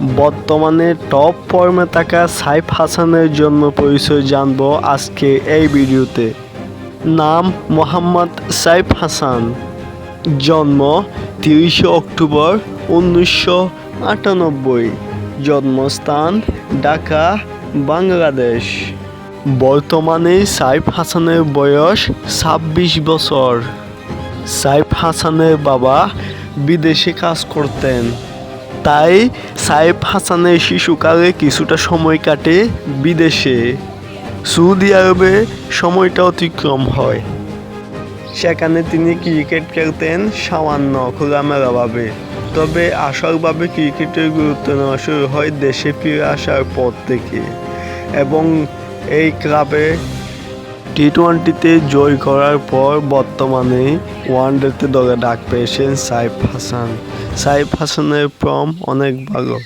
বর্তমানে টপ ফর্মে থাকা সাইফ হাসানের জন্য পরিচয় জানব আজকে এই ভিডিওতে। নাম মোহাম্মদ সাইফ হাসান। জন্ম তিরিশে অক্টোবর উনিশশো আটানব্বই। জন্মস্থান ঢাকা, বাংলাদেশ। বর্তমানে সাইফ হাসানের বয়স ছাব্বিশ বছর। সাইফ হাসানের বাবা বিদেশে কাজ করতেন। তাই সাইফ হাসানের শিশুকালে কিছুটা সময় কাটে বিদেশে। সৌদি আরবে সময়টা অতিক্রম হয়। সেখানে তিনি ক্রিকেট খেলতেন সামান্য খোলামেলাভাবে তবে আসলভাবে ক্রিকেটের গুরুত্ব নেওয়া শুরু হয় দেশে ফিরে আসার পর থেকে। এবং এই ক্লাবে টি টোয়েন্টিতে জয় করার পর বর্তমানে ওয়ানডেতে দলে ডাক পেয়েছেন সাইফ হাসান। সাইফ হাসানের ফর্ম অনেক ভালো।